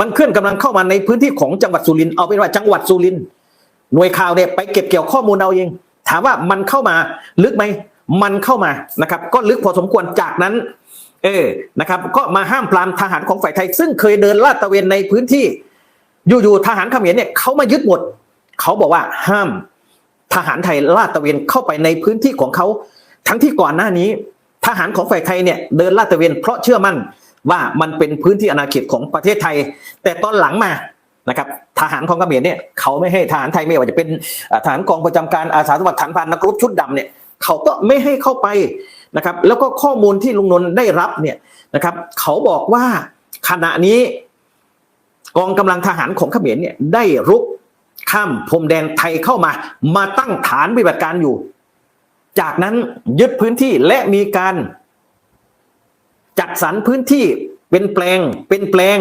มันเคลื่อนกำลังเข้ามาในพื้นที่ของจังหวัดสุรินทร์เอาเป็นว่าจังหวัดสุรินทร์หน่วยข่าวเนี่ยไปเก็บเกี่ยวข้อมูลเอาเอง ถามว่ามันเข้ามาลึกไหมมันเข้ามานะครับ ก็ลึกพอสมควรจากนั้น เออนะครับ ก็มาห้ามปรามทหารของฝ่ายไทย ซึ่งเคยเดินลาดตระเวนในพื้นที่ อยู่ๆทหารเขมรเนี่ยเขามายึดหมดเขาบอกว่าห้ามทหารไทยลาดตระเวนเข้าไปในพื้นที่ของเขาทั้งที่ก่อนหน้านี้ ทหารของฝ่ายไทยเนี่ยเดินลาดตระเวนเพราะเชื่อมั่น ว่ามันเป็นพื้นที่อาณาเขตของประเทศไทย แต่ตอนหลังมานะครับทหารของเขมรเนี่ยเขาไม่ให้ทหารไทยไม่ว่าจะเป็นทหารกองประจำการอาสาสมัครฐานพรานนักรบชุดดำเนี่ยเขาก็ไม่ให้เข้าไปนะครับ แล้วก็ข้อมูลที่ลุงนนท์ได้รับเนี่ยนะครับ เขาบอกว่าขณะนี้กองกำลังทหารของเขมรเนี่ยได้รุกข้ามพรมแดนไทยเข้ามา มาตั้งฐานปฏิบัติการอยู่ จากนั้นยึดพื้นที่และมีการ จัดสรรพื้นที่เป็นแปลงเป็นแปลง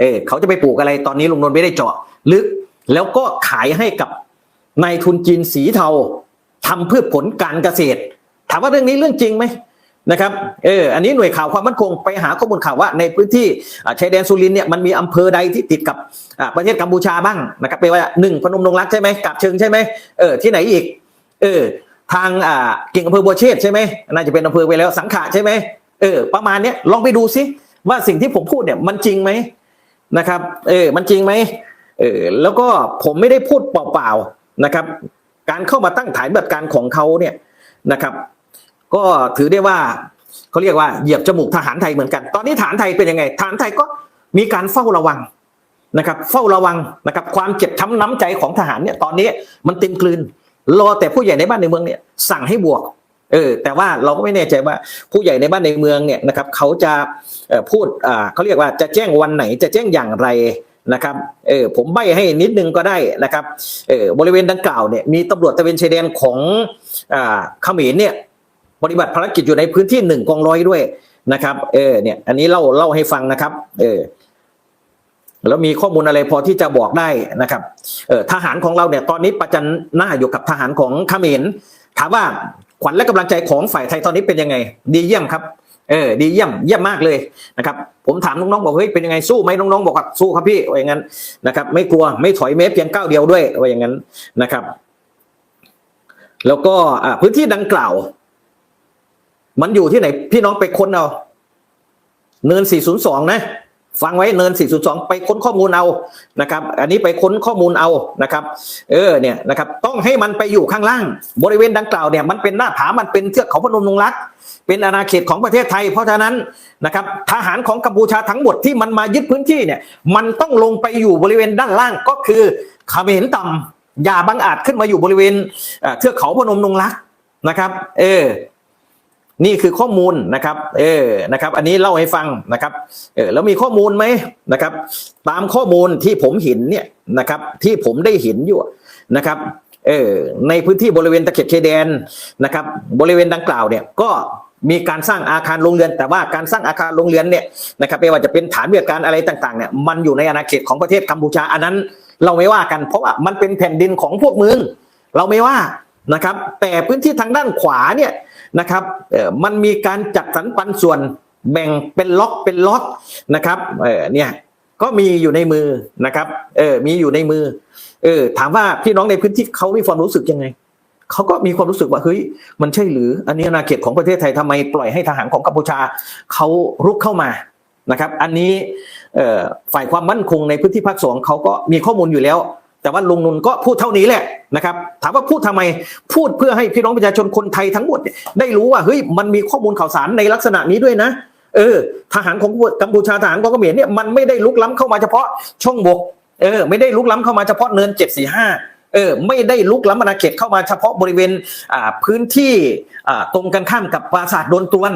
เออเขาจะไปปลูกอะไรตอนนี้ลุงนนท์ไม่ได้เจาะลึก แล้วก็ขายให้กับนายทุนจีนสีเทาทำเพื่อผลการเกษตร ถามว่าเรื่องนี้เรื่องจริงไหมนะครับ เออ อันนี้หน่วยข่าวความมั่นคงไปหาข้อมูลข่าวว่าในพื้นที่ชายแดนสุรินเนี่ยมันมีอำเภอใดที่ติดกับประเทศกัมพูชาบ้างนะครับไปว่าหนึ่งพนมดงรักใช่ไหมกับเชิงใช่ไหมเออที่ไหนอีก เออทางอ่ากิ่งอำเภอบัวเชษใช่ไหมน่าจะเป็นอำเภอไปแล้วสังขะใช่ไหม เออ ประมาณเนี้ยลองไปดูซิว่าสิ่งที่ผมพูดเนี่ยมันจริงไหมนะครับ เออ มันจริงไหมเออแล้วก็ผมไม่ได้พูดเปล่าๆนะครับ การเข้ามาตั้งฐานบัติการของเขาเนี่ยนะครับ ก็ถือได้ว่าเขาเรียกว่าเหยียบจมูกทหารไทยเหมือนกัน ตอนนี้ฐานไทยเป็นยังไงฐานไทยก็มีการเฝ้าระวังนะครับ เฝ้าระวังนะครับ ความเจ็บช้ำน้ำใจของทหารเนี่ยตอนนี้มันเต็มกลืนรอแต่ผู้ใหญ่ในบ้านในเมืองเนี่ยสั่งให้บวก เออแต่ว่าเราก็ไม่แน่ใจว่าผู้ใหญ่ในบ้านในเมืองเนี่ยนะครับเขาจะพูดเขาเรียกว่าจะแจ้งวันไหนจะแจ้งอย่างไรนะครับเออผมใบให้นิดนึงก็ได้นะครับเออบริเวณดังกล่าวเนี่ยมีตำรวจตะเวนชายแดนของอ่าเขมรเนี่ยปฏิบัติภารกิจอยู่ในพื้นที่หนึ่งกองร้อยด้วยนะครับเออเนี่ยอันนี้เล่าเล่าให้ฟังนะครับเออแล้วมีข้อมูลอะไรพอที่จะบอกได้นะครับเออทหารของเราเนี่ยตอนนี้ประจันหน้าอยู่กับทหารของเขมรถามว่า ขวัญและกำลังใจของฝ่ายไทยตอนนี้เป็นยังไง ดีเยี่ยมครับเออดีเยี่ยมเยี่ยมมากเลยนะครับ ผมถามน้องๆบอกเฮ้ยเป็นยังไงสู้ไหมน้องๆบอกว่าสู้ครับพี่ว่าอย่างนั้นนะครับ ไม่กลัวไม่ถอยแม้เพียงก้าวเดียวด้วยว่าอย่างนั้นนะครับ แล้วก็พื้นที่ดังกล่าว มันอยู่ที่ไหน พี่น้องไปค้นเอาเนิน 402 นะ ฟังไว้เนิน 402 ไปค้นข้อมูลเอานะครับ อันนี้ไปค้นข้อมูลเอานะครับ เออเนี่ยนะครับต้องให้มันไปอยู่ข้างล่าง บริเวณดังกล่าวเนี่ยมันเป็นหน้าผา มันเป็นเทือกเขาพนมนงรัก เป็นอาณาเขตของประเทศไทย เพราะฉะนั้นนะครับทหารของกัมพูชาทั้งหมดที่มันมายึดพื้นที่เนี่ยมันต้องลงไปอยู่บริเวณด้านล่างก็คือเขมรต่ำอย่าบังอาจขึ้นมาอยู่บริเวณเอ่อเทือกเขาพนมนงรักนะครับ เออ นี่คือข้อมูลนะครับ เออนะครับ อันนี้เล่าให้ฟังนะครับ เออแล้วมีข้อมูลไหมนะครับ ตามข้อมูลที่ผมเห็นเนี่ยนะครับ ที่ผมได้เห็นอยู่นะครับ เออในพื้นที่บริเวณตะเข็บชายแดนนะครับ บริเวณดังกล่าวเนี่ยก็มีการสร้างอาคารโรงเรือน แต่ว่าการสร้างอาคารโรงเรือนเนี่ยนะครับไม่ว่าจะเป็นฐานวิทยาการอะไรต่างๆเนี่ยมันอยู่ในอาณาเขตของประเทศกัมพูชาอันนั้น เราไม่ว่ากันเพราะว่ามันเป็นแผ่นดินของพวกมึงเราไม่ว่านะครับ แต่พื้นที่ทางด้านขวาเนี่ย นะครับเออมันมีการจัดสรรปันส่วนแบ่งเป็นล็อกเป็นล็อกนะครับเออเนี่ยก็มีอยู่ในมือนะครับเออมีอยู่ในมือเออถามว่าพี่น้องในพื้นที่เขามีความรู้สึกยังไงเขาก็มีความรู้สึกว่าเฮ้ยมันใช่หรืออันนี้อาณาเขตของประเทศไทยทำไมปล่อยให้ทหารของกัมพูชาเขารุกเข้ามานะครับ อันนี้ฝ่ายความมั่นคงในพื้นที่ภาคสองเขาก็มีข้อมูลอยู่แล้ว แต่ว่าลุงนุนก็พูดเท่านี้แหละนะครับ ถามว่าพูดทำไมพูดเพื่อให้พี่น้องประชาชนคนไทยทั้งหมดได้รู้ว่าเฮ้ยมันมีข้อมูลข่าวสารในลักษณะนี้ด้วยนะ เออ ทหารของกัมพูชาทหารของเขมรเนี่ยมันไม่ได้ลุกล้ำเข้ามาเฉพาะช่องบกเออไม่ได้ลุกล้ำเข้ามาเฉพาะเนินเจ็ดสี่ห้าเออไม่ได้ลุกล้ำอาณาเขตเข้ามาเฉพาะบริเวณอ่าพื้นที่อ่าตรงกันข้ามกับปราสาทโดนตวน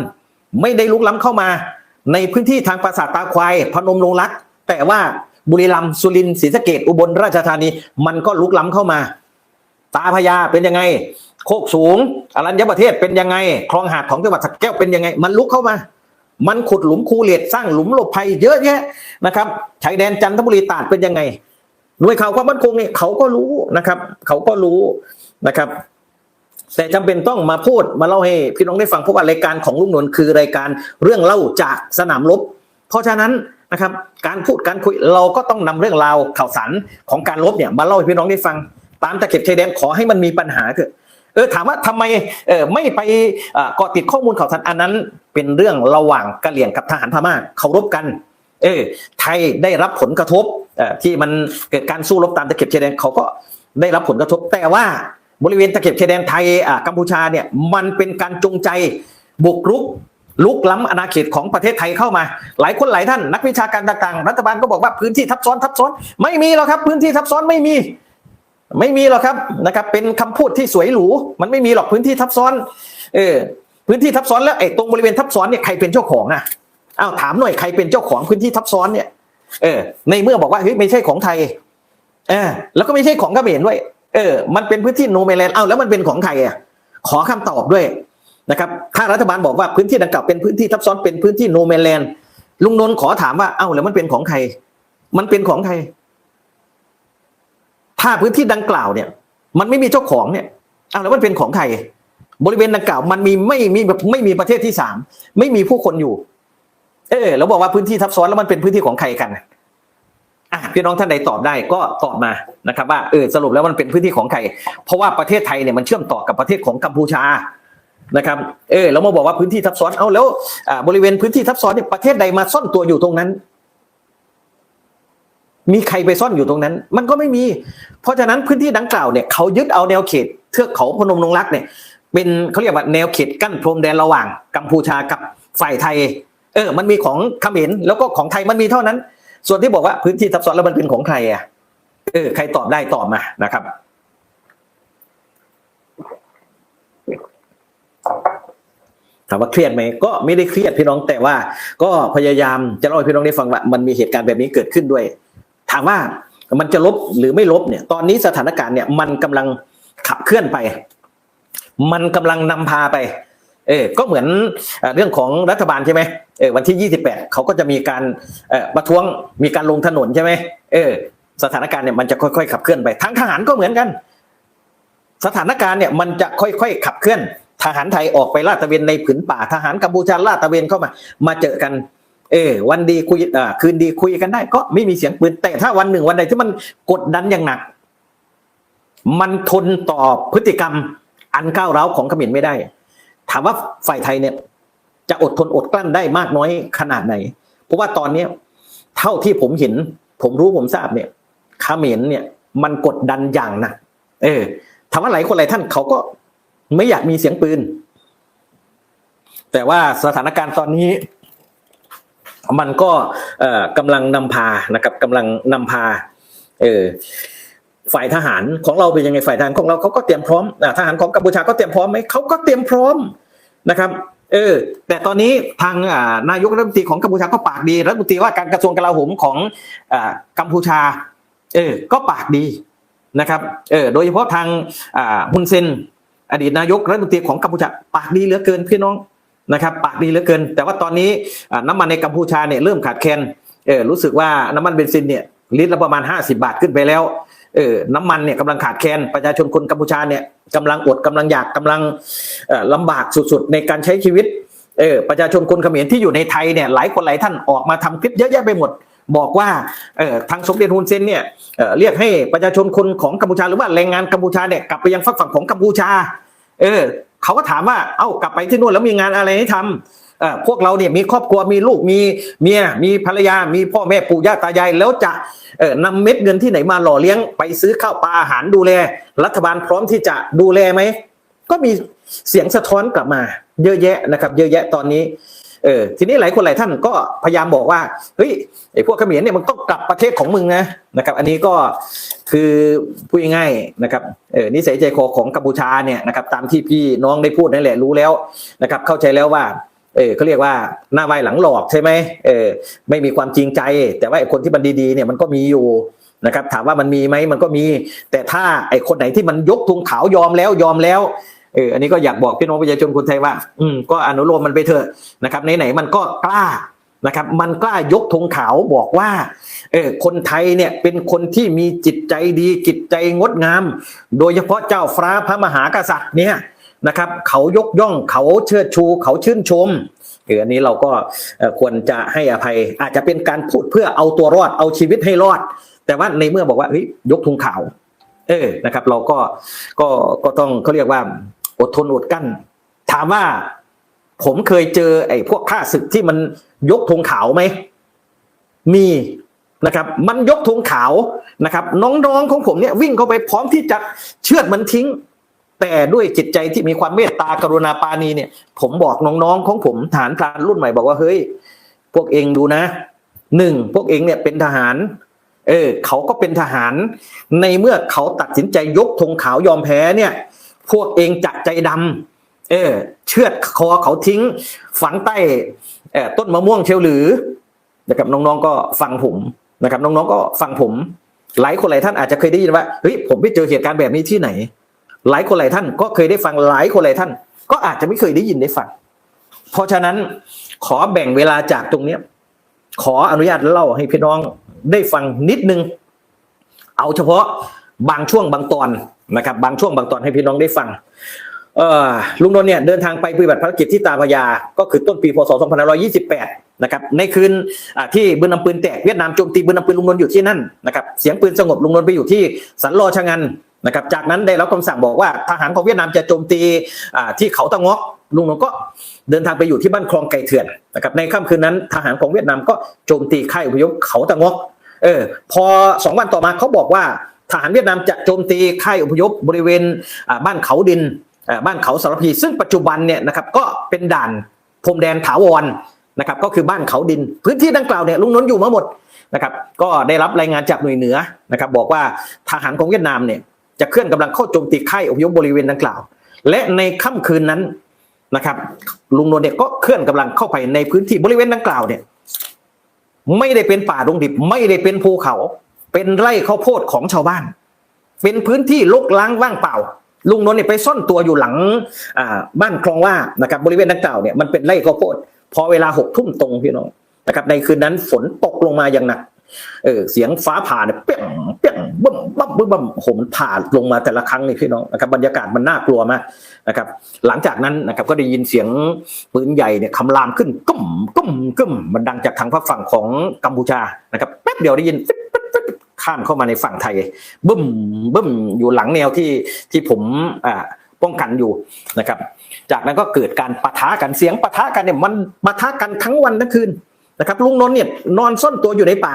ไม่ได้ลุกล้ำเข้ามา ในพื้นที่ทางปราสาทตาควายพนมลงรัก แต่ว่า บุรีรัมย์สุรินทร์ศรีสะเกดอุบลราชธานี มันก็ลุกล้ำเข้ามา ตาพญาเป็นยังไง โคกสูง อรัญญประเทศเป็นยังไง คลองหาดของจังหวัดสระแก้วเป็นยังไง มันลุกเข้ามา มันขุดหลุมคูเลดสร้างหลุมหลบภัยเยอะแยะนะครับชายแดนจันทบุรีตาดเป็นยังไงหน่วยข่าวความมั่นคงเนี่ยเขาก็รู้นะครับ เขาก็รู้นะครับแต่จำเป็นต้องมาพูดมาเล่าให้พี่น้องได้ฟังเพราะว่ารายการของลุงนนท์คือรายการเรื่องเล่าจากสนามรบเพราะฉะนั้น นะครับ การพูดการคุยเราก็ต้องนำเรื่องราวข่าวสารของการลบเนี่ยมาเล่าให้พี่น้องได้ฟัง ตามตะเข็บชายแดนขอให้มันมีปัญหาเถอะเออถามว่าทำไมเออไม่ไปเกาะติดข้อมูลข่าวสารอันนั้น เป็นเรื่องระหว่างกะเหรี่ยงกับทหารพม่าเขารบกัน เออไทยได้รับผลกระทบที่มันเกิดการสู้รบตามตะเข็บชายแดนเขาก็ได้รับผลกระทบแต่ว่าบริเวณตะเข็บชายแดนไทยอ่ากัมพูชาเนี่ยมันเป็นการจงใจบุกรุก ลุกล้ำอาณาเขตของประเทศไทยเข้ามา หลายคนหลายท่านนักวิชาการต่างๆ รัฐบาลก็บอกว่าพื้นที่ทับซ้อนทับซ้อน ไม่มีหรอกครับ พื้นที่ทับซ้อนไม่มี ไม่มีหรอกครับนะครับ เป็นคำพูดที่สวยหรูมันไม่มีหรอกพื้นที่ทับซ้อน เออพื้นที่ทับซ้อนแล้วไอ้ตรงบริเวณทับซ้อนเนี่ยใครเป็นเจ้าของอะอ้าวถามหน่อยใครเป็นเจ้าของพื้นที่ทับซ้อนเนี่ยเออ ในเมื่อบอกว่าเฮ้ยไม่ใช่ของไทยเออแล้วก็ไม่ใช่ของเขมรด้วย เออ มันเป็นพื้นที่โนเมแลนด์อ้าวแล้วมันเป็นของใครอะขอคำตอบด้วย นะครับถ้ารัฐบาลบอกว่าพื้นที่ดังกล่าวเป็นพื้นที่ทับซ้อนเป็นพื้นที่โนแมนแลนด์ลุงนนท์ขอถามว่าเอ้าแล้วมันเป็นของใคร มันเป็นของใคร ถ้าพื้นที่ดังกล่าวเนี่ย มันไม่มีเจ้าของเนี่ยเอ้าแล้วมันเป็นของใคร บริเวณดังกล่าว มันมีไม่มีแบบไม่มีประเทศที่สามไม่มีผู้คนอยู่ เออแล้วบอกว่าพื้นที่ทับซ้อนแล้วมันเป็นพื้นที่ของใครกันอะพี่น้องท่านใดตอบได้ก็ตอบมานะครับ ว่าเออสรุปแล้วมันเป็นพื้นที่ของใคร เพราะว่าประเทศไทยเนี่ยมันเชื่อมต่อกับประเทศของกัมพูชา นะครับเออแล้วมาบอกว่าพื้นที่ทับซ้อนเอาแล้วบริเวณพื้นที่ทับซ้อนเนี่ยประเทศใดมาซ่อนตัวอยู่ตรงนั้น มีใครไปซ่อนอยู่ตรงนั้น มันก็ไม่มี เพราะฉะนั้นพื้นที่ดังกล่าวเนี่ยเขายึดเอาแนวเขตเทือกเขาพนมนงรักเนี่ย เป็นเขาเรียกว่าแนวเขตกั้นพรมแดนระหว่างกัมพูชากับฝ่ายไทย เออ มันมีของเขมรแล้วก็ของไทยมันมีเท่านั้น ส่วนที่บอกว่าพื้นที่ทับซ้อนแล้วมันเป็นของใครอะเออใครตอบได้ตอบมานะครับ ถามว่าเครียดไหมก็ไม่ได้เครียดพี่น้องแต่ว่า ก็พยายามจะเล่าให้พี่น้องได้ฟังว่ามันมีเหตุการณ์แบบนี้เกิดขึ้นด้วย ถามว่ามันจะลบหรือไม่ลบเนี่ย ตอนนี้สถานการณ์เนี่ยมันกำลังขับเคลื่อนไป มันกำลังนำพาไป เออก็เหมือนเรื่องของรัฐบาลใช่ไหมเออวันที่ 28 เขาก็จะมีการเออประท้วงมีการลงถนนใช่ไหมเออ สถานการณ์เนี่ยมันจะค่อยๆขับเคลื่อนไปทั้งทหารก็เหมือนกัน สถานการณ์เนี่ยมันจะค่อยๆขับเคลื่อน ทหารไทยออกไปลาดตระเวนในผืนป่า ทหารกัมพูชาลาดตระเวนเข้ามา มาเจอกัน เออ วันดีคุยอ่าคืนดีคุยกันได้ ก็ไม่มีเสียงปืนแต่ถ้าวันหนึ่งวันใดที่มันกดดันอย่างหนัก มันทนต่อพฤติกรรมอันก้าวร้าวของขมรไม่ได้ ถามว่าฝ่ายไทยเนี่ย จะอดทนอดกลั้นได้มากน้อยขนาดไหน เพราะว่าตอนเนี้ยเท่าที่ผมเห็น ผมรู้ผมทราบเนี่ยขมรเนี่ย มันกดดันอย่างหนักเออถามว่าหลายคนหลายท่านเขาก็ ไม่อยากมีเสียงปืน แต่ว่าสถานการณ์ตอนนี้ มันก็กำลังนำพานะครับกำลังนำพา เออฝ่ายทหารของเราเป็นยังไงฝ่ายทหารของเราเขาก็เตรียมพร้อมทหารของกัมพูชาก็เตรียมพร้อมไหมเขาก็เตรียมพร้อมนะครับ เออ แต่ตอนนี้ทางอ่านายกรัฐมนตรีของกัมพูชาก็ปากดีรัฐมนตรีว่าการกระทรวงกลาโหมของอกัมพูชา เออ ก็ปากดีนะครับ เออ โดยเฉพาะทางฮุนเซน อดีตนายกรัฐมนตรีของกัมพูชาปากดีเหลือเกินพี่น้องนะครับปากดีเหลือเกิน แต่ว่าตอนนี้น้ำมันในกัมพูชาเนี่ยเริ่มขาดแคลนเออรู้สึกว่าน้ำมันเบนซินเนี่ยลิตรละประมาณ 50 บาทขึ้นไปแล้วเออน้ำมันเนี่ยกำลังขาดแคลนประชาชนคนกัมพูชาเนี่ยกำลังอดกำลังอยากกำลังเอ่อลำบากสุดๆ ในการใช้ชีวิตเออประชาชนคนเขมรที่อยู่ในไทยเนี่ยหลายคนหลายท่านออกมาทำคลิปเยอะแยะไปหมด บอกว่าเออทางสมเด็จฮุนเซนเนี่ยเออเรียกให้ประชาชนคนของกัมพูชาหรือว่าแรงงานกัมพูชาเนี่ยกลับไปยังฝักฝั่งของกัมพูชา เออเขาก็ถามว่าเอ้ากลับไปที่นู่นแล้วมีงานอะไรให้ทำเออพวกเราเนี่ยมีครอบครัวมีลูกมีเมียมีภรรยา มีพ่อแม่ปู่ย่าตายายแล้วจะเออนำเม็ดเงินที่ไหนมาหล่อเลี้ยงไปซื้อข้าวปลาอาหารดูแล รัฐบาลพร้อมที่จะดูแลไหมก็มีเสียงสะท้อนกลับมา เยอะแยะนะครับ เยอะแยะตอนนี้ เออทีนี้หลายคนหลายท่านก็พยายามบอกว่าเฮ้ยไอ้พวกเขมรเนี่ยมันต้องกลับประเทศของมึงนะนะครับ อันนี้ก็คือพูดง่ายๆนะครับเออนิสัยใจคอของกัมพูชาเนี่ยนะครับตามที่พี่น้องได้พูดนั่นแหละรู้แล้วนะครับ เข้าใจแล้วว่าเออเขาเรียกว่าหน้าไหวหลังหลอกใช่ไหมเออไม่มีความจริงใจ แต่ว่าไอ้คนที่มันดีๆเนี่ยมันก็มีอยู่นะครับถามว่ามันมีไหมมันก็มี แต่ถ้าไอ้คนไหนที่มันยกธงขาวยอมแล้วยอมแล้ว เอออันนี้ก็อยากบอกพี่น้องประชาชนคนไทยว่า อืมก็อนุโลมมันไปเถอะนะครับไหนๆมันก็กล้านะครับมันกล้ายกธงขาวบอกว่าเออคนไทยเนี่ยเป็นคนที่มีจิตใจดีจิตใจงดงาม โดยเฉพาะเจ้าฟ้าพระมหากษัตริย์เนี่ยนะครับเขายกย่องเขาเชิดชูเขาชื่นชมเอออันนี้เราก็ควรจะให้อภัย อาจจะเป็นการพูดเพื่อเอาตัวรอดเอาชีวิตให้รอด แต่ว่าในเมื่อบอกว่าเฮ้ยยกธงขาว เออนะครับ เราก็ก็ก็ต้องเขาเรียกว่า อดทนอดกั้น ถามว่าผมเคยเจอไอ้พวกข้าศึกที่มันยกธงขาวไหม มีนะครับ มันยกธงขาวนะครับ น้องๆของผมเนี่ยวิ่งเข้าไปพร้อมที่จะเชือดมันทิ้ง แต่ด้วยจิตใจที่มีความเมตตากรุณาปาณีเนี่ย ผมบอกน้องๆของผมฐานพรานรุ่นใหม่บอกว่าเฮ้ย พวกเองดูนะหนึ่งพวกเองเนี่ยเป็นทหาร เออเขาก็เป็นทหาร ในเมื่อเขาตัดสินใจยกธงขาวยอมแพ้เนี่ย พวกเองจะใจดำเออ เชือดคอเขาทิ้ง ฝังใต้เอ่ต้นมะม่วงเชียวหรือนะครับน้องๆก็ฟังผมนะครับ น้องๆก็ฟังผม หลายคนหลายท่านอาจจะเคยได้ยินว่าเฮ้ยผมไปเจอเหตุการณ์แบบนี้ที่ไหน หลายคนหลายท่านก็เคยได้ฟังหลายคนหลายท่าน ก็อาจจะไม่เคยได้ยินได้ฟัง เพราะฉะนั้นขอแบ่งเวลาจากตรงเนี้ยขออนุญาตเล่าให้พี่น้องได้ฟังนิดนึง เอาเฉพาะ บางช่วงบางตอนนะครับบางช่วงบางตอนให้พี่น้องได้ฟังลุงนนท์เนี่ยเดินทางไปปฏิบัติภารกิจที่ตาพยา ก็คือต้นปีพศ 2528 นะครับ ในคืนที่บืนนำปืนแตกเวียดนามโจมตีบืนนำปืนลุงนนท์อยู่ที่นั่นนะครับ เสียงปืนสงบลุงนนท์ไปอยู่ที่สันรอชะงันนะครับ จากนั้นได้รับคำสั่งบอกว่าทหารของเวียดนามจะโจมตีที่เขาตะงอกลุงนนท์ก็เดินทางไปอยู่ที่บ้านคลองไก่เถื่อนนะครับ ในค่ำคืนนั้นทหารของเวียดนามก็โจมตีค่ายอพยพเขาตะงอก เออ พอสองวันต่อมาเขาบอกว่า ทหารเวียดนามจะโจมตีค่ายอพยพบริเวณบ้านเขาดินบ้านเขาสารพี ซึ่งปัจจุบันเนี่ยนะครับก็เป็นด่านพรมแดนถาวรนะครับก็คือบ้านเขาดิน พื้นที่ดังกล่าวเนี่ยลุงนนท์อยู่มาหมดนะครับก็ได้รับรายงานจากหน่วยเหนือนะครับบอกว่าทหารของเวียดนามเนี่ยจะเคลื่อนกำลังเข้าโจมตีค่ายอพยพบริเวณดังกล่าว และในค่ำคืนนั้นนะครับลุงนนท์เนี่ยก็เคลื่อนกำลังเข้าไปในพื้นที่บริเวณดังกล่าวเนี่ยไม่ได้เป็นป่าดงดิบไม่ได้เป็นภูเขา เป็นไร่ข้าวโพดของชาวบ้าน เป็นพื้นที่ลกล้างว่างเปล่า ลุงนนท์เนี่ยไปซ่อนตัวอยู่หลังบ้านคลองว่านะครับบริเวณดังกล่าวเนี่ยมันเป็นไร่ข้าวโพดพอเวลาหกทุ่มตรงพี่น้องนะครับในคืนนั้นฝนตกลงมาอย่างหนักเออเสียงฟ้าผ่าเนี่ยเปี้ยงเปี้ยงบึ้มบึ้มบึ้มบึ้มโอ้โหมันผ่าลงมาแต่ละครั้งนี่พี่น้องนะครับบรรยากาศมันน่ากลัวมากนะครับ หลังจากนั้นนะครับก็ได้ยินเสียงปืนใหญ่เนี่ยคำรามขึ้นกุ้มกุ้มกุ้มมันดังจากทางฝั่งของกัมพูชานะครับแป๊บเดียวได้ยินปิ๊บปิ๊บปิ๊บ ข้ามเข้ามาในฝั่งไทยบึ้มบึ้มอยู่หลังแนวที่ที่ผมอ่าป้องกันอยู่นะครับ จากนั้นก็เกิดการปะทะกันเสียงปะทะกันเนี่ยมันปะทะกันทั้งวันทั้งคืนนะครับลุงนนท์เนี่ยนอนซ่อนตัวอยู่ในป่า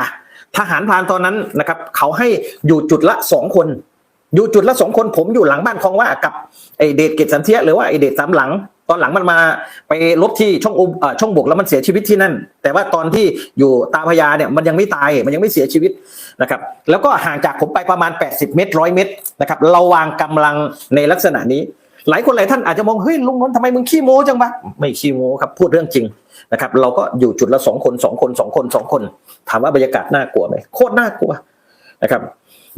ทหารพรานตอนนั้นนะครับ เขาให้อยู่จุดละสองคน อยู่จุดละสองคนผมอยู่หลังบ้านคลองว่ากับไอเดชเกตสันเทียหรือว่าไอเดชสามหลัง ตอนหลังมันมาไปลบที่ช่องอุเอ่อช่องบกแล้วมันเสียชีวิตที่นั่น แต่ว่าตอนที่อยู่ตาพระยาเนี่ยมันยังไม่ตายมันยังไม่เสียชีวิตนะครับ แล้วก็ห่างจากผมไปประมาณ 80 เมตรร้อยเมตรนะครับเราวางกำลังในลักษณะนี้ หลายคนหลายท่านอาจจะมองเฮ้ยลุงนนท์ทำไมมึงขี้โม้จังวะไม่ขี้โม้ครับพูดเรื่องจริงนะครับเราก็อยู่จุดละสองคนสองคนสองคนสองคน ถามว่าบรรยากาศน่ากลัวไหมโคตรน่ากลัวนะครับ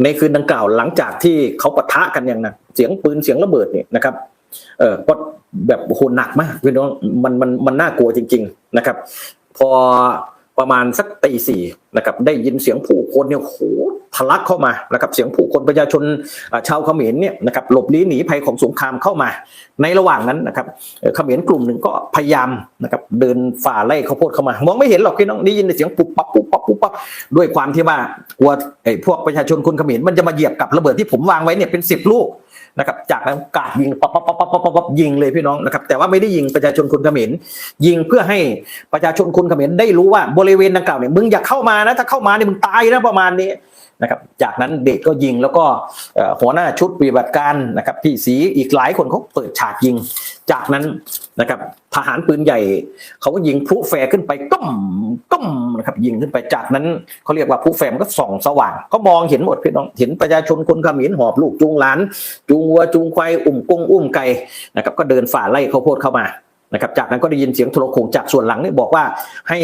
ในคืนดังกล่าวหลังจากที่เขาปะทะกันอย่างหนักเสียงปืนเสียงระเบิดเนี่ยนะครับ เออก็แบบโหหนักมากพี่น้องมันมันมันน่ากลัวจริง ๆนะครับ พอประมาณสักตีสี่นะครับได้ยินเสียงผู้คนเนี่ยโหทะลักเข้ามานะครับเสียงผู้คนประชาชนชาวเขมรเนี่ยนะครับหลบลี้หนีภัยของสงครามเข้ามา ในระหว่างนั้นนะครับเขมรกลุ่มหนึ่งก็พยายามนะครับเดินฝ่าไล่ข้าวโพดเข้ามามองไม่เห็นหรอกพี่น้องได้ยินเสียงปุ๊บปั๊บปุ๊บปั๊บปุ๊บปั๊บด้วยความที่ว่ากลัวไอ้พวกประชาชนคนเขมรมันจะมาเหยียบกับระเบิดที่ผมวางไว้เนี่ยเป็นสิบลูก นะครับจากนั้นกาดยิงป๊อปป๊อปั๊บปั๊อปป๊อปยิงเลยพี่น้องนะครับแต่ว่าไม่ได้ยิงประชาชนคนเขมรยิงเพื่อให้ประชาชนคนเขมรได้รู้ว่าบริเวณดังกล่าวเนี่ยมึงอย่าเข้ามานะถ้าเข้ามาเนี่ยมึงตายนะประมาณนี้นะครับจากนั้นเด็กก็ยิงแล้วก็หัวหน้าชุดปฏิบัติการนะครับพี่สีอีกหลายคนเขาเปิดฉากยิง จากนั้นนะครับทหารปืนใหญ่เขาก็ยิงพลุแฟร์ขึ้นไปก้มก้มนะครับยิงขึ้นไปจากนั้นเขาเรียกว่าพลุแฟร์มันก็ส่องสว่างก็มองเห็นหมดพี่น้องเห็นประชาชนคนขมรหอบลูกจูงหลาน จูงวัวจูงควายอุ้มกุ้งอุ้มไก่นะครับก็เดินฝ่าไล่ข้าวโพดเข้ามา นะครับจากนั้นก็ได้ยินเสียงโทรโขงจากส่วนหลังนี่บอกว่าให้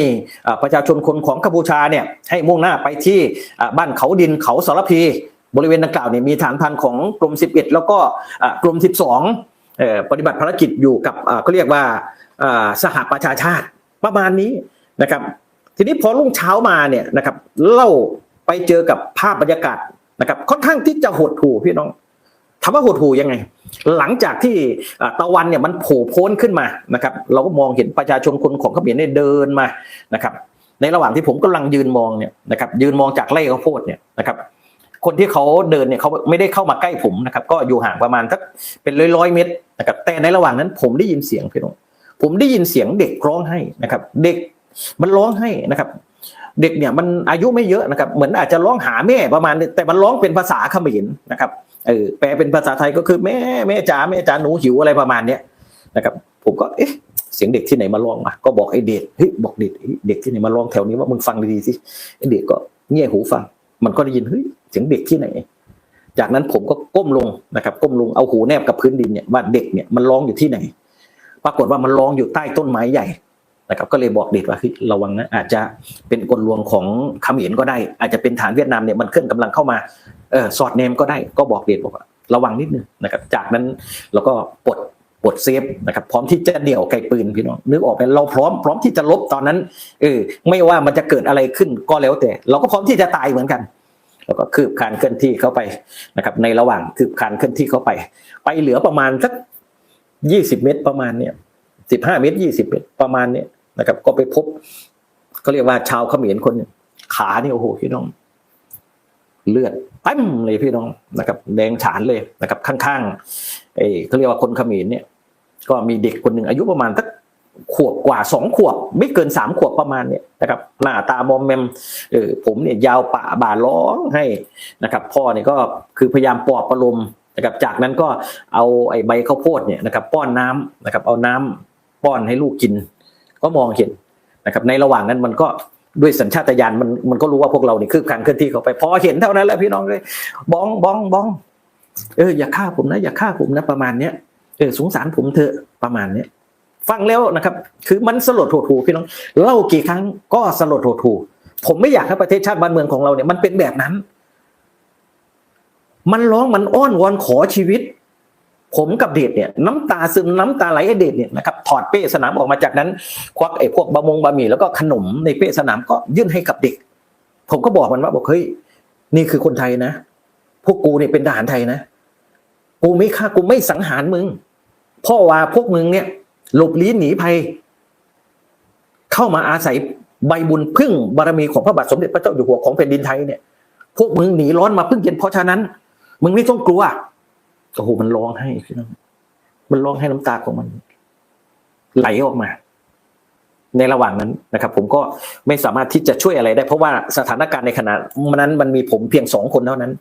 ประชาชนคนของกัมพูชาเนี่ยให้มุ่งหน้าไปที่บ้านเขาดินเขาสารพี บริเวณดังกล่าวเนี่ยมีฐานพันของกรม 11 แล้วก็อ่ากรม 12เอ่อปฏิบัติภารกิจอยู่กับเขาเรียกว่าสหประชาชาติประมาณนี้นะครับ ทีนี้พอรุ่งเช้ามาเนี่ยนะครับเล่าไปเจอกับภาพบรรยากาศนะครับค่อนข้างที่จะหดหู่พี่น้องถามว่าหดหู่ยังไง หลังจากที่ตะวันเนี่ยมันโผล่พ้นขึ้นมานะครับ เราก็มองเห็นประชาชนคนของเขมรเนี่ยเดินมานะครับ ในระหว่างที่ผมกำลังยืนมองเนี่ยนะครับยืนมองจากไร่ข้าวโพดเนี่ยนะครับ คนที่เขาเดินเนี่ยเขาไม่ได้เข้ามาใกล้ผมนะครับ ก็อยู่ห่างประมาณสักเป็นร้อยร้อยเมตรนะครับ แต่ในระหว่างนั้นผมได้ยินเสียงพี่น้องผมได้ยินเสียงเด็กร้องไห้นะครับ เด็กมันร้องไห้นะครับ เด็กเนี่ยมันอายุไม่เยอะนะครับ เหมือนอาจจะร้องหาแม่ประมาณนี้แต่มันร้องเป็นภาษาเขมรนะครับ เออแปลเป็นภาษาไทยก็คือแม่แม่จ๋าแม่จ๋าหนูหิวอะไรประมาณเนี้ยนะครับ ผมก็เอ๊ะเสียงเด็กที่ไหนมาร้องมาก็บอกไอ้เด็กเฮ้ยบอกเด็กเด็กที่ไหนมาร้องแถวนี้ว่ามึงฟังดีๆสิไอ้เด็กก็เงี่ยหูฟัง มันก็ได้ยินเฮ้ยเสียงเด็กที่ไหน จากนั้นผมก็ก้มลงนะครับ ก้มลงเอาหูแนบกับพื้นดินเนี่ยว่าเด็กเนี่ยมันร้องอยู่ที่ไหน ปรากฏว่ามันร้องอยู่ใต้ต้นไม้ใหญ่นะครับก็เลยบอกเด็กว่าระวังนะอาจจะเป็นกลลวงของเขมรก็ได้ อาจจะเป็นฐานเวียดนามเนี่ยมันเคลื่อนกำลังเข้ามา เออสอดเนมก็ได้ก็บอกเด็กบอกว่าระวังนิดนึงนะครับ จากนั้นเราก็ปลดปลดเซฟนะครับ พร้อมที่จะเดี่ยวไกลปืนพี่น้องนึกออกไหมเราพร้อมพร้อมที่จะลบตอนนั้นเออไม่ว่ามันจะเกิดอะไรขึ้นก็แล้วแต่ เราก็พร้อมที่จะตายเหมือนกัน แล้วก็คืบคานเคลื่อนที่เข้าไปนะครับ ในระหว่างคืบคานเคลื่อนที่เข้าไป ไปเหลือประมาณสักยี่สิบเมตรประมาณเนี่ยสิบห้าเมตรยี่สิบเมตรประมาณเนี่ยนะครับ ก็ไปพบเขาเรียกว่าชาวเขมรคนขาเนี่ยโอ้โหพี่น้อง เลือดเต็มเลยพี่น้องนะครับแดงฉานเลยนะครับข้างๆไอ้เขาเรียกว่าคนเขมรเนี่ย ก็มีเด็กคนหนึ่งอายุประมาณสักขวบกว่าสองขวบ ไม่เกินสามขวบประมาณเนี่ยนะครับหน้าตามอมแมมเออผมเนี่ยยาวปะบ่าร้องให้นะครับ พ่อเนี่ยก็คือพยายามปลอบประโลมนะครับ จากนั้นก็เอาไอ้ใบข้าวโพดเนี่ยนะครับ ป้อนน้ำนะครับ เอาน้ำป้อนให้ลูกกิน ก็มองเห็นนะครับ ในระหว่างนั้นมันก็ ด้วยสัญชาตญาณมันมันก็รู้ว่าพวกเราเนี่ยคือการเคลื่อนที่เข้าไป พอเห็นเท่านั้นแหละพี่น้องเลยบ้องบ้องบ้องเอออย่าฆ่าผมนะ อย่าฆ่าผมนะประมาณเนี้ยเออสงสารผมเถอะประมาณเนี้ยฟังแล้วนะครับ คือมันสลดโหดหูพี่น้องเล่ากี่ครั้งก็สลดโหดหูผมไม่อยากให้ประเทศชาติบ้านเมืองของเราเนี่ยมันเป็นแบบนั้น มันร้องมันอ้อนวอนขอชีวิต ผมกับเดชเนี่ยน้ำตาซึมน้ำตาไหลไอเดชเนี่ยนะครับถอดเป้สนามออกมาจากนั้น ควักไอพวกบะมงบะหมี่แล้วก็ขนมในเป้สนามก็ยื่นให้กับเด็ก ผมก็บอกมันว่าบอกเฮ้ยนี่คือคนไทยนะ พวกกูเนี่ยเป็นทหารไทยนะ กูไม่ฆ่ากูไม่สังหารมึง พ่อว่าพวกมึงเนี่ย หลบลี้หนีภัย เข้ามาอาศัยใบบุญพึ่งบารมีของพระบาทสมเด็จพระเจ้าอยู่หัวของแผ่นดินไทยเนี่ย พวกมึงหนีร้อนมาพึ่งเย็นเพราะฉะนั้น มึงไม่ต้องกลัว โอ้โหมันร้องให้พี่น้องมันร้องให้น้ำตาของมัน ไหลออกมา ในระหว่างนั้นนะครับ ผมก็ไม่สามารถที่จะช่วยอะไรได้ เพราะว่าสถานการณ์ในขณะนั้นมันมีผมเพียงสองคนเท่านั้น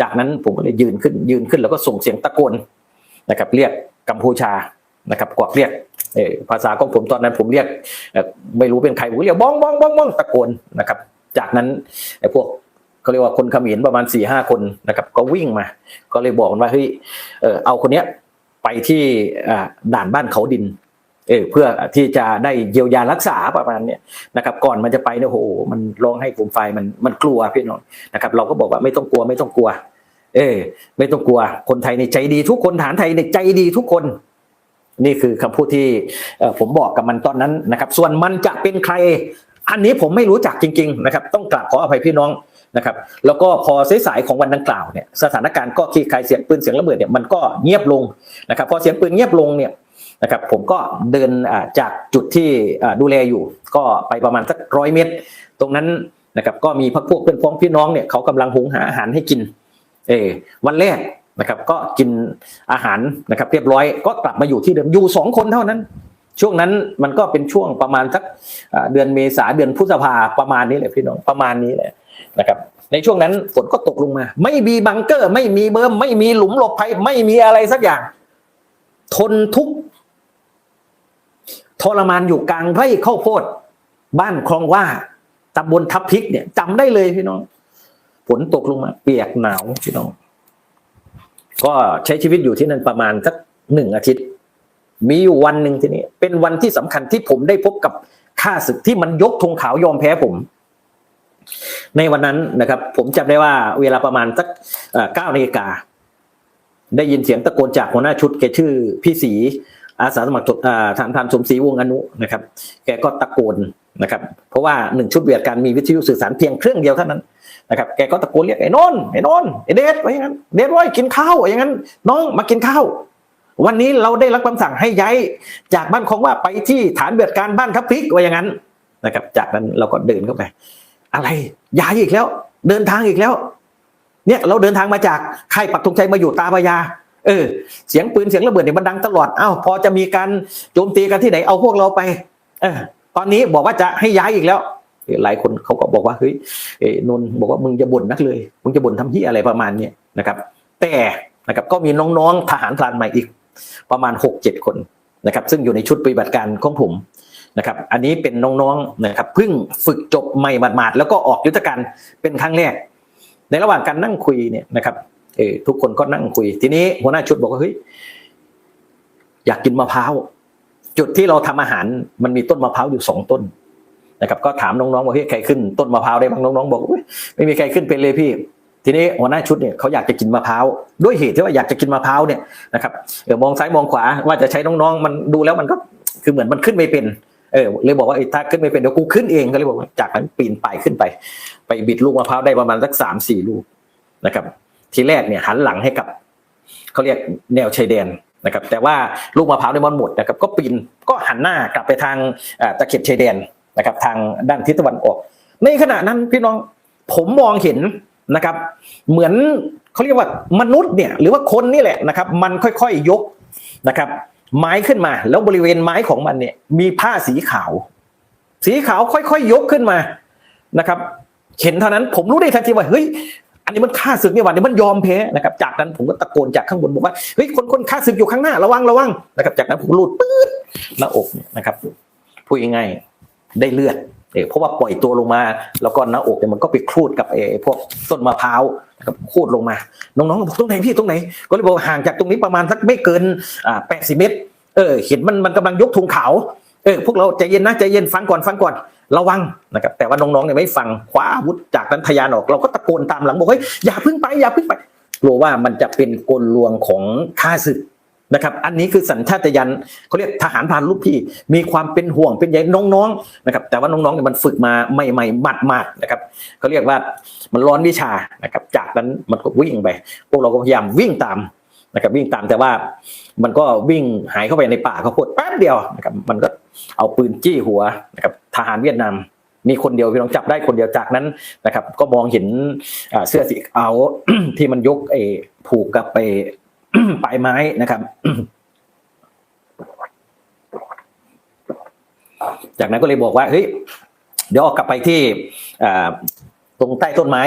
จากนั้นผมก็เลยยืนขึ้น ยืนขึ้นแล้วก็ส่งเสียงตะโกนนะครับ เรียกกัมพูชานะครับกวักเรียกภาษาของผมตอนนั้น ผมเรียกไม่รู้เป็นใครผมเรียกบ้องบ้องบ้องบ้องตะโกนนะครับ จากนั้นไอ้พวก เขาเรียกว่าคนเขมรประมาณสี่ห้าคนนะครับ ก็วิ่งมา ก็เลยบอกกันว่าเฮ้ยเออเอาคนเนี้ยไปที่ด่านบ้านเขาดินเออเพื่อที่จะได้เยียวยารักษาประมาณเนี้ยนะครับ ก่อนมันจะไปเนี่ยโอ้โหมันร้องให้ผมไฟมันมันกลัวพี่น้องนะครับ เราก็บอกว่าไม่ต้องกลัวไม่ต้องกลัว เออ ไม่ต้องกลัว คนไทยในใจดีทุกคนฐานไทยในใจดีทุกคน นี่คือคำพูดที่ผมบอกกับมันตอนนั้นนะครับ ส่วนมันจะเป็นใคร อันนี้ผมไม่รู้จักจริง ๆ นะครับ ต้องกราบขออภัยพี่น้อง นะครับแล้วก็พอสายของวันดังกล่าวเนี่ยสถานการณ์ก็คลี่คลายเสียงปืนเสียงระเบิดเนี่ยมันก็เงียบลงนะครับพอเสียงปืนเงียบลงเนี่ยนะครับผมก็เดินจากจุดที่ดูแลอยู่ ก็ไปประมาณสักร้อยเมตร ตรงนั้นนะครับก็มีพักพวกเพื่อนพ้องพี่น้องเนี่ยเขากำลังหุงหาอาหารให้กินเออวันแรกนะครับก็กินอาหารนะครับเรียบร้อยก็กลับมาอยู่ที่เดิมอยู่สองคนเท่านั้น ช่วงนั้นมันก็เป็นช่วงประมาณสักเดือนเมษาเดือนพฤษภาประมาณนี้แหละพี่น้องประมาณนี้แหละ นะครับในช่วงนั้นฝนก็ตกลงมา ไม่มีบังเกอร์ ไม่มีเบิร์มไม่มีหลุมหลบภัย ไม่มีอะไรสักอย่าง ทนทุกข์ทรมานอยู่กลางไร่ข้าวโพด บ้านคลองว่าตำบลทับพิกเนี่ยจำได้เลยพี่น้องฝนตกลงมา เปียกหนาวพี่น้อง ก็ใช้ชีวิตอยู่ที่นั่นประมาณสักหนึ่งอาทิตย์ มีอยู่วันหนึ่งที่นี่เป็นวันที่สำคัญที่ผมได้พบกับข้าศึกที่มันยกธงขาวยอมแพ้ผม ในวันนั้นนะครับ ผมจำได้ว่าเวลาประมาณสักเก้านาฬิกา ได้ยินเสียงตะโกนจากหัวหน้าชุดแกชื่อพี่ศรีอาสาสมัครอ่าทานทานสมศรีวงอนุนะครับ แกก็ตะโกนนะครับ เพราะว่าหนึ่งชุดเวียดการมีวิทยุสื่อสารเพียงเครื่องเดียวเท่านั้นนะครับแกก็ตะโกนเรียกไอ้นนท์ไอ้นนท์ไอ้เดชไว่าอย่างนั้นเดชว่ากินข้าวอย่างนั้น น้องมากินข้าว วันนี้เราได้รับคำสั่งให้ย้ายจากบ้านของว่าไปที่ฐานเบียดการบ้านทับพริกไว่าอย่างนั้นนะครับ จากนั้นเราก็เดินเข้าไป อะไรย้ายอีกแล้ว เดินทางอีกแล้ว เนี่ยเราเดินทางมาจากค่ายปักธงชัยมาอยู่ตาพยา เออ เสียงปืนเสียงระเบิดเนี่ยมันดังตลอดอ้าวพอจะมีการโจมตีกันที่ไหนเอาพวกเราไป เออ ตอนนี้บอกว่าจะให้ย้ายอีกแล้วหลายคนเขาก็บอกว่าเฮ้ยนนท์บอกว่ามึงจะบ่นนักเลยมึงจะบ่นทำที่อะไรประมาณเนี้นะครับ แต่นะครับก็มีน้องๆทหารพลานใหม่อีก ประมาณหกเจ็ดคนนะครับ ซึ่งอยู่ในชุดปฏิบัติการของผม นะครับ อันนี้เป็นน้องๆนะครับเพิ่งฝึกจบใหม่หมาดๆแล้วก็ออกยุทธการเป็นครั้งแรก ในระหว่างการนั่งคุยเนี่ยนะครับเออทุกคนก็นั่งคุย ทีนี้หัวหน้าชุดบอกว่าเฮ้ยอยากกินมะพร้าวจุดที่เราทำอาหารมันมีต้นมะพร้าวอยู่สองต้นนะครับก็ถามน้องๆว่าเฮ้ยใครขึ้นต้นมะพร้าวได้บ้างน้องๆบอกไม่มีใครขึ้นเป็นเลยพี่ทีนี้หัวหน้าชุดเนี่ยเขาอยากจะกินมะพร้าวด้วยเหตุที่ว่าอยากจะกินมะพร้าวเนี่ยนะครับเออมองซ้ายมองขวาว่าจะใช้น้องๆ มันดูแล้วมันก็คือเหมือนมันขึ้นไม่เป็น เออเลยบอกว่าไอ้ถ้าขึ้นไม่เป็นเดี๋ยวกูขึ้นเองก็เลยบอกว่าจากนั้นปีนไปขึ้นไป ไปบิดลูกมะพร้าวได้ประมาณสักสามสี่ลูกนะครับ ทีแรกเนี่ยหันหลังให้กับเขาเรียกแนวชายแดนนะครับ แต่ว่าลูกมะพร้าวในยมันหมดนะครับ ก็ปีนก็หันหน้ากลับไปทางตะเข็บชายแดนนะครับ ทางด้านทิศตะวันออก ในขณะนั้นพี่น้องผมมองเห็นนะครับ เหมือนเขาเรียกว่ามนุษย์เนี่ยหรือว่าคนนี่แหละนะครับ มันค่อยๆยกนะครับ ไม้ขึ้นมา แล้วบริเวณไม้ของมันเนี่ยมีผ้าสีขาว สีขาวค่อยๆยกขึ้นมานะครับ เห็นเท่านั้นผมรู้ได้ทันทีว่าเฮ้ยอันนี้มันฆ่าศึกเนี่ยวันนี้มันยอมแพ้นะครับ จากนั้นผมก็ตะโกนจากข้างบนบอกว่าเฮ้ยคนคนฆ่าศึกอยู่ข้างหน้าระวังระวังนะครับ จากนั้นผมรูดปื๊ดหน้าอกนะครับพูดง่ายๆได้เลือดเออเพราะว่าปล่อยตัวลงมา แล้วก็หน้าอกเนี่ยมันก็ไปครูดกับไอ้พวกต้นมะพร้าว นะครับครูดลงมา น้องๆบอกตรงไหนพี่ตรงไหน ก็เลยบอกห่างจากตรงนี้ประมาณสักไม่เกินอ่าแปดสิบเมตร เออ เห็นมันมันกำลังยกธงขาวเออพวกเราใจเย็นนะใจเย็นฟังก่อนฟังก่อนระวังนะครับ แต่ว่าน้องๆเนี่ยไม่ฟังคว้าอาวุธจากนั้นทยานออก เราก็ตะโกนตามหลังบอกเฮ้ยอย่าพึ่งไปอย่าพึ่งไปกลัวว่ามันจะเป็นกลลวงของข้าศึก นะครับ อันนี้คือสัญชาตญาณเขาเรียกทหารพานลูกพี่ มีความเป็นห่วงเป็นใยน้องๆนะครับ แต่ว่าน้องๆเนี่ยมันฝึกมาใหม่ๆหมัดๆนะครับเขาเรียกว่ามันร้อนวิชานะครับ จากนั้นมันก็วิ่งไปพวกเราก็พยายามวิ่งตามนะครับวิ่งตามแต่ว่ามันก็วิ่งหายเข้าไปในป่าเขาวโพดแป๊บเดียวนะครับมันก็เอาปืนจี้หัวนะครับทหารเวียดนามมีคนเดียวพี่น้องจับได้คนเดียวจากนั้นนะครับ ก็มองเห็นเสื้อสีขาวที่มันยกไอ้ผูกกับไป ปลายไม้นะครับ จากนั้นก็เลยบอกว่าเฮ้ยเดี๋ยวออกกลับไปที่ตรงใต้ต้นไม้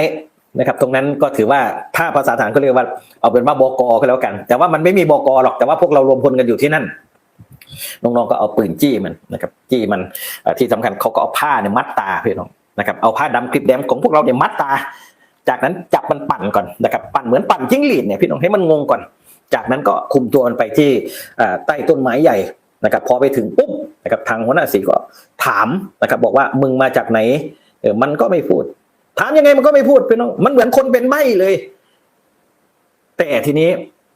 นะครับ ตรงนั้นก็ถือว่าถ้าภาษาฐานก็เรียกว่าเอาเป็นว่าบกก็แล้วกัน แต่ว่ามันไม่มีบกหรอกแต่ว่าพวกเรารวมพลกันอยู่ที่นั่นน้องๆก็เอาปืนจี้มันนะครับจี้มันที่สำคัญเขาก็เอาผ้าเนี่ยมัดตาพี่น้องนะครับเอาผ้าดำคลิปแดงของพวกเราเนี่ยมัดตา จากนั้นจับมันปั่นก่อนนะครับปั่นเหมือนปั่นจิ้งหรีดเนี่ยพี่น้องให้มันงงก่อน จากนั้นก็คุมตัวมันไปที่ใต้ต้นไม้ใหญ่นะครับพอไปถึงปุ๊บนะครับทางหัวหน้าสีก็ถามนะครับบอกว่ามึงมาจากไหนเออมันก็ไม่พูด ถามยังไงมันก็ไม่พูดเป็น้องมันเหมือนคนเป็นใบ้เลย แต่ทีนี้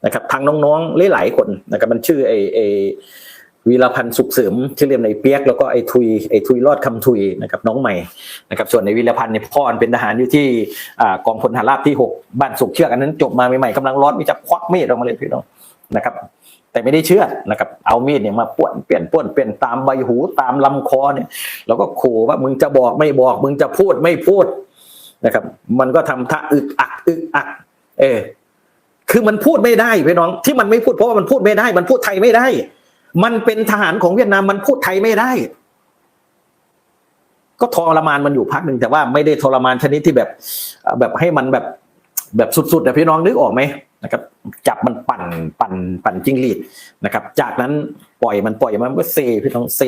นะครับทางน้องๆหลายๆคนนะครับมันชื่อไอ้ไอ วีรพันธ์สุขเสริมชื่เรียนในเปียกแล้วก็ไอ้ทุยไอ้ทุยรอดคำทุยนะครับน้องใหม่นะครับส่วนในวีรพันธ์เนี่ยพ่อนเป็นทหารอยู่ที่กองพลทหารราบที่หกบ้านสุขเชือกอันนั้นจบมาใหม่ๆกำลังร้อนมีจะควักมีดออกมาเลยพี่น้องนะครับ แต่ไม่ได้เชื่อนะครับเอามีดเนี่ยมาป้วนเปลี่ยนป้วนเปลี่ยนตามใบหูตามลำคอเนี่ยแล้วก็ขู่ว่ามึงจะบอกไม่บอก มึงจะพูดไม่พูดนะครับ มันก็ทำท่าอึกอักอึกอัก เออคือมันพูดไม่ได้พี่น้องที่มันไม่พูดเพราะว่ามันพูดไม่ได้ มันพูดไทยไม่ได้ มันเป็นทหารของเวียดนามมันพูดไทยไม่ได้ ก็ทรมานมันอยู่พักหนึ่งแต่ว่าไม่ได้ทรมานชนิดที่แบบแบบให้มันแบบแบบสุดๆนะพี่น้องนึกออกไหมนะครับ จับมันปั่นปั่นปั่นจิ้งหรีดนะครับ จากนั้นปล่อยมันปล่อยมันก็เซพี่น้องเซ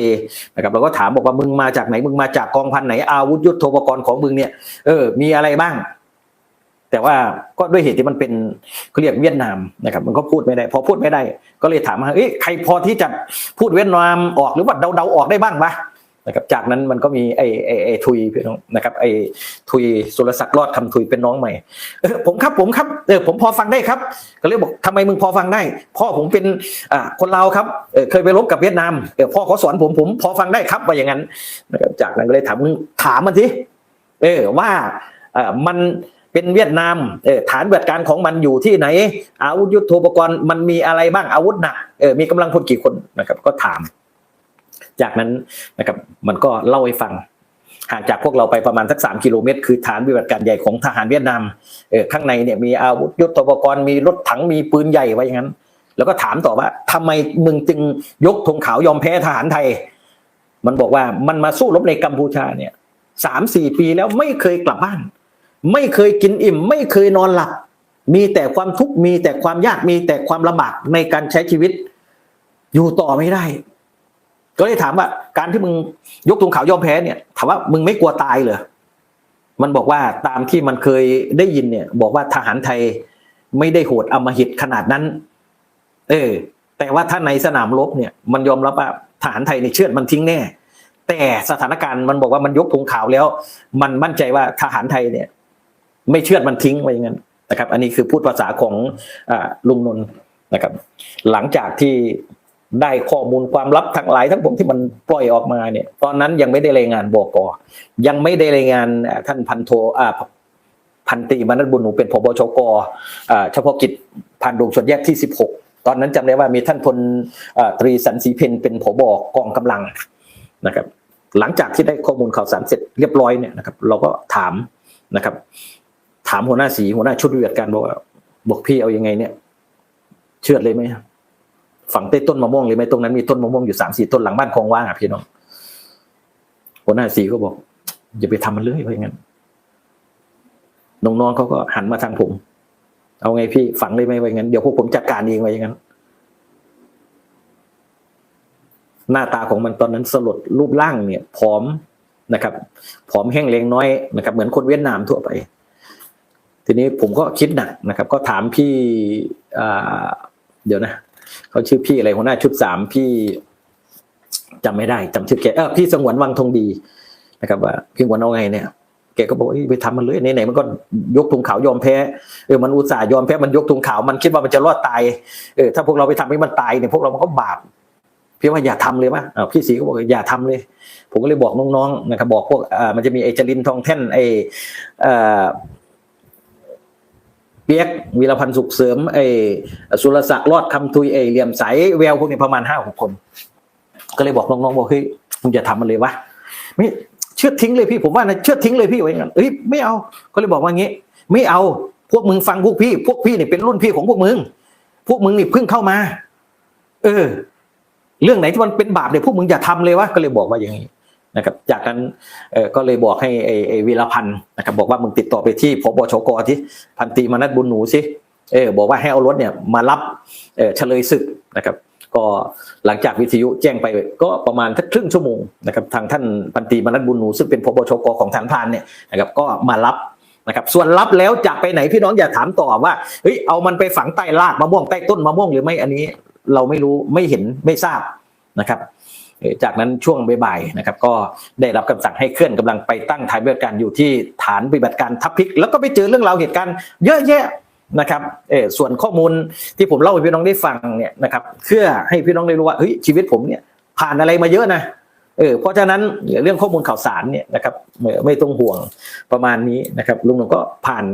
นะครับเราก็ถามบอกว่ามึงมาจากไหนมึงมาจากกองพันไหนอาวุธยุทโธปกรณ์ของมึงเนี่ยเออมีอะไรบ้าง แต่ว่าก็ด้วยเหตุที่มันเป็นเขาเรียกเวียดนามนะครับ มันก็พูดไม่ได้ พอพูดไม่ได้ ก็เลยถามว่าเอ้ยใครพอที่จะพูดเวียดนามออกหรือว่าเดาๆออกได้บ้างปะนะครับจากนั้นมันก็มีไอ้ไอ้ไอ้ทุยพี่น้องนะครับไอ้ทุยสุรศักดิ์รอดคำทุยเป็นน้องใหม่เออผมครับผมครับเออผมพอฟังได้ครับ ก็เลยบอกทำไมมึงพอฟังได้ พ่อผมเป็นอ่าคนลาวครับเออเคยไปรบกับเวียดนามเออพ่อเขาสอนผมผมพอฟังได้ครับว่าอย่างนั้นนะครับจากนั้นก็เลยถามมึงถามมันสิเออว่าเออมัน เป็นเวียดนามเออฐานปฏิบัติการของมันอยู่ที่ไหน อาวุธยุทโธปกรณ์มันมีอะไรบ้างอาวุธหนักเออมีกำลังพลกี่คนนะครับก็ถาม จากนั้นนะครับมันก็เล่าให้ฟังห่างจากพวกเราไปประมาณสักสามกิโลเมตร คือฐานปฏิบัติการใหญ่ของทหารเวียดนามเออข้างในเนี่ยมีอาวุธยุทโธปกรณ์มีรถถังมีปืนใหญ่ไว้อย่างนั้น แล้วก็ถามต่อว่าทำไมมึงจึงยกธงขาวยอมแพ้ทหารไทย มันบอกว่ามันมาสู้รบในกัมพูชาเนี่ยสามสี่ปีแล้วไม่เคยกลับบ้าน ไม่เคยกินอิ่ม ไม่เคยนอนหลับ มีแต่ความทุกข์มีแต่ความยากมีแต่ความลำบากในการใช้ชีวิต อยู่ต่อไม่ได้ ก็เลยถามว่า การที่มึงยกธงขาวยอมแพ้เนี่ย ถามว่ามึงไม่กลัวตายเหรอมันบอกว่าตามที่มันเคยได้ยินเนี่ย บอกว่าทหารไทยไม่ได้โหดอมหิตขนาดนั้น เออ แต่ว่าถ้าในสนามรบเนี่ย มันยอมรับว่าทหารไทยในเชือดมันทิ้งแน่ แต่สถานการณ์มันบอกว่ามันยกธงขาวแล้ว มันมั่นใจว่าทหารไทยเนี่ย ไม่เชื่อดมันทิ้งไว้อย่างนั้นนะครับ อันนี้คือพูดภาษาของอลุงนนท์นะครับ หลังจากที่ได้ข้อมูลความลับทั้งหลายทั้งผมที่มันปล่อยออกมาเนี่ย ตอนนั้นยังไม่ได้รายงานบกยังไม่ได้รายงานท่านพันโทอ่าพันตรีมนัสบุญหนูเป็นพบชกอ่าเฉพาะกิจผ่านดงส่วนแยกที่ 16 ตอนนั้นจำได้ว่ามีท่านพลตรีสันสีเพนเป็นผบกองกำลังนะครับ หลังจากที่ได้ข้อมูลข่าวสารเสร็จเรียบร้อยเนี่ยนะครับ เราก็ถามนะครับ ถามหัวหน้าสีหัวหน้าชุดปฏิบัติการบอกว่าบอกพี่เอายังไงเนี่ย เชื่อดเลยไหมฝังใต้ต้นมะม่วงเลยไหมตรงนั้นมีต้นมะม่วงอยู่สามสี่ต้นหลังบ้านคลองว่างอะพี่น้องหัวหน้าสีก็บอกอย่าไปทำมันเลยเพราะอย่างนั้นน้องๆเขาก็หันมาทางผม เอาไงพี่ฝังเลยไหมไว่าอย่างนั้นเดี๋ยวพวกผมจัดการเองไว้อย่างนั้น หน้าตาของมันตอนนั้นสลดรูปร่างเนี่ยผอมนะครับผอมแห้งแรงน้อยนะครับ เหมือนคนเวียดนามทั่วไป ทีนี้ผมก็คิดหนักนะครับ ก็ถามพี่เดี๋ยวนะเขาชื่อพี่อะไรหัวหน้าชุดสามพี่จำไม่ได้จำชื่อแกเออพี่สงวนวังทองดีนะครับว่าพี่สงวนเอาไงเนี่ยแกก็บอกไปทำมันเลยไหนๆมันก็ยกธงขาวยอมแพ้เออมันอุตส่าห์ยอมแพ้มันยกธงขาวมันคิดว่ามันจะรอดตายเออถ้าพวกเราไปทำให้มันตายเนี่ยพวกเรามันก็บาปพี่ว่าอย่าทำเลยมั้ยอ่าพี่สีก็บอกอย่าทำเลย ผมก็เลยบอกน้องๆนะครับบอกพวกอ่ามันจะมีไอ้จรินทองแท่นไอ้ เปียกวีรพันธ์สุขเสริมไอ้สุรศักดิ์รอดคำทุยไอ้เหลี่ยมใสแววพวกนี้ประมาณห้าหกคน ก็เลยบอกน้องๆบอกเฮ้ยมึงอย่าทำมันเลยวะไม่เชื่อทิ้งเลยพี่ผมว่านะเชื่อทิ้งเลยพี่ไว้งั้นเอ้ยไม่เอาก็เลยบอกว่างี้ ไม่เอาพวกมึงฟังพวกพี่ พวกพี่เนี่ยเป็นรุ่นพี่ของพวกมึง พวกมึงนี่เพิ่งเข้ามา เออ เรื่องไหนที่มันเป็นบาปเนี่ยพวกมึงอย่าทำเลยวะก็เลยบอกว่าอย่างนี้ นะครับจากนั้นก็เลยบอกให้ไอ้ไอวีรพันธ์นะครับบอกว่ามึงติดต่อไปที่พบชกที่พันตีมนัสบุญหนูสิเออบอกว่าให้เอารถเนี่ยมารับเฉลยศึกนะครับก็หลังจากวิทยุแจ้งไปก็ประมาณสักครึ่งชั่วโมงนะครับทางท่านพันตีมนัสบุญหนูซึ่งเป็นพบชกของฐานพรานเนี่ยนะครับก็มารับนะครับส่วนรับแล้วจะไปไหนพี่น้องอย่าถามต่อว่าเฮ้ยเอามันไปฝังใต้รากมะม่วงใต้ต้นมะม่วงหรือไม่อันนี้ เราไม่รู้ไม่เห็นไม่ทราบนะครับ จากนั้นช่วงบ่ายๆนะครับก็ได้รับคำสั่งให้เคลื่อนกำลังไปตั้งฐานปฏิบัติการอยู่ที่ฐานปฏิบัติการทับพริก แล้วก็ไปเจอเรื่องราวเหตุการณ์เยอะแยะนะครับเออส่วนข้อมูลที่ผมเล่าให้พี่น้องได้ฟังเนี่ยนะครับเพื่อให้พี่น้องได้รู้ว่าเฮ้ยชีวิตผมเนี่ยผ่านอะไรมาเยอะนะเออเพราะฉะนั้นเรื่องข้อมูลข่าวสารเนี่ยนะครับไม่ต้องห่วงประมาณนี้นะครับลุงหนุ่มก็ผ่าน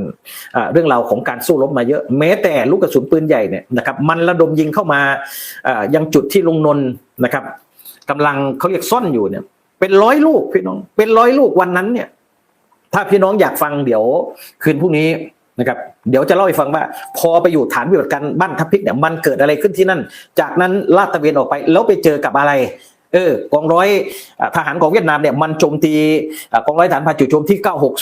เรื่องราวของการสู้รบมาเยอะ แม้แต่ลูกกระสุนปืนใหญ่เนี่ยนะครับมันระดมยิงเข้ามาอ่ายังจุดที่ลุงนนท์นะครับ กำลังเขาเรียกซ่อนอยู่เนี่ย เป็นร้อยลูกพี่น้อง เป็นร้อยลูกวันนั้นเนี่ย ถ้าพี่น้องอยากฟังเดี๋ยวคืนพรุ่งนี้นะครับ เดี๋ยวจะเล่าให้ฟังว่า พอไปอยู่ฐานปฏิบัติการบ้านทับพิกเนี่ยมันเกิดอะไรขึ้นที่นั่น จากนั้นลาดตะเวนออกไปแล้วไปเจอกับอะไร เออกองร้อยทหารของเวียดนามเนี่ยมันโจมตีกองร้อยฐานผ่านจุดโจมที่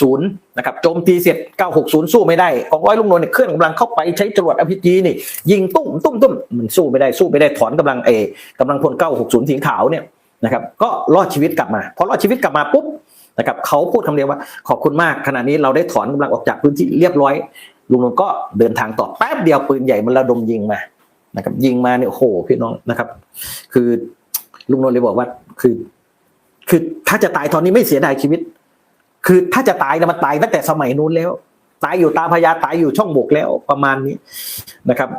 960 นะครับโจมตีเสร็จ 960 สู้ไม่ได้กองร้อยลุงนนท์เนี่ยเคลื่อนกำลังเข้าไปใช้จรวดอภิจีนี่ ยิงตุ้มตุ้มตุ้มมันสู้ไม่ได้สู้ไม่ได้ถอนกำลังเอกำลังพล 960สีขาวเนี่ยนะครับก็รอดชีวิตกลับมาพอรอดชีวิตกลับมาปุ๊บนะครับเขาพูดคำเดียวว่าขอบคุณมากขณะนี้เราได้ถอนกำลังออกจากพื้นที่เรียบร้อย ลุงนนท์ก็เดินทางต่อแป๊บเดียวปืนใหญ่มันระดมยิงมานะครับยิงมาเนี่ยโอ้โหพี่น้องนะครับ คือ ลุงนนท์เลยบอกว่า คือ คือถ้าจะตายตอนนี้ไม่เสียดายชีวิต คือถ้าจะตายนะมันตายตั้งแต่สมัยนู้นแล้ว ตายอยู่ตาพญาตายอยู่ช่องบกแล้วประมาณนี้นะครับ